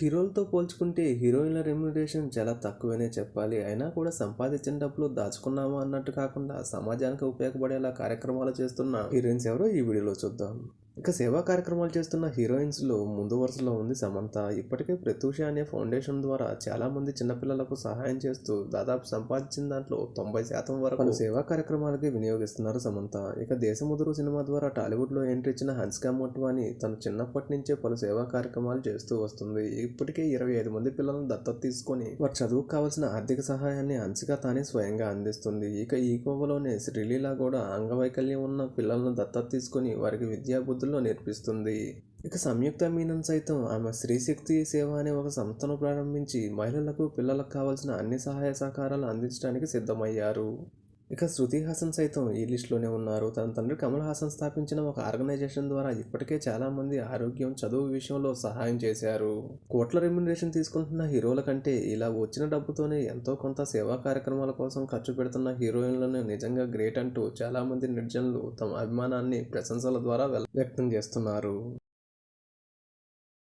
హీరోలతో పోల్చుకుంటే హీరోయిన్ల రెమ్యునరేషన్ చాలా తక్కువనే చెప్పాలి. అయినా కూడా సంపాదించిన డబ్బులు దాచుకున్నామా అన్నట్టు కాకుండా సమాజానికి ఉపయోగపడేలా కార్యక్రమాలు చేస్తున్న హీరోయిన్స్ ఎవరో ఈ వీడియోలో చూద్దాం. ఇక సేవా కార్యక్రమాలు చేస్తున్న హీరోయిన్స్లో ముందు వరుసలో ఉంది సమంత. ఇప్పటికే ప్రతూష అనే ఫౌండేషన్ ద్వారా చాలా మంది చిన్నపిల్లలకు సహాయం చేస్తూ దాదాపు సంపాదించిన దాంట్లో తొంభై శాతం వరకు సేవా కార్యక్రమాలకి వినియోగిస్తున్నారు సమంత. ఇక దేశముదురు సినిమా ద్వారా టాలీవుడ్లో ఎంట్రీ ఇచ్చిన హన్సికా మోట్వాని తను చిన్నప్పటి నుంచే పలు సేవా కార్యక్రమాలు చేస్తూ వస్తుంది. ఇప్పటికే ఇరవై ఐదు మంది పిల్లలను దత్తత తీసుకొని వారి చదువుకు కావాల్సిన ఆర్థిక సహాయాన్ని హన్సిక తానే స్వయంగా అందిస్తుంది. ఇక ఈ కోవలోనే శ్రీలీల కూడా అంగవైకల్యం ఉన్న పిల్లలను దత్తత తీసుకొని వారికి విద్యా బుద్ధుల్లో నేర్పిస్తుంది. ఇక సంయుక్త మీనన్ సైతం ఆమె స్త్రీశక్తి సేవ అనే ఒక సంస్థను ప్రారంభించి మహిళలకు పిల్లలకు కావాల్సిన అన్ని సహాయ సహకారాలు అందించడానికి సిద్ధమయ్యారు. ఇక శృతి హాసన్ సైతం ఈ లిస్టులోనే ఉన్నారు. తన తండ్రి కమల్ హాసన్ స్థాపించిన ఒక ఆర్గనైజేషన్ ద్వారా ఇప్పటికే చాలామంది ఆరోగ్యం చదువు విషయంలో సహాయం చేశారు. కోట్ల రెమ్యునరేషన్ తీసుకుంటున్న హీరోల కంటే ఇలా వచ్చిన డబ్బుతోనే ఎంతో కొంత సేవా కార్యక్రమాల కోసం ఖర్చు పెడుతున్న హీరోయిన్లను నిజంగా గ్రేట్ అంటూ చాలామంది నిర్జనులు తమ అభిమానాన్ని ప్రశంసల ద్వారా వ్యక్తం చేస్తున్నారు.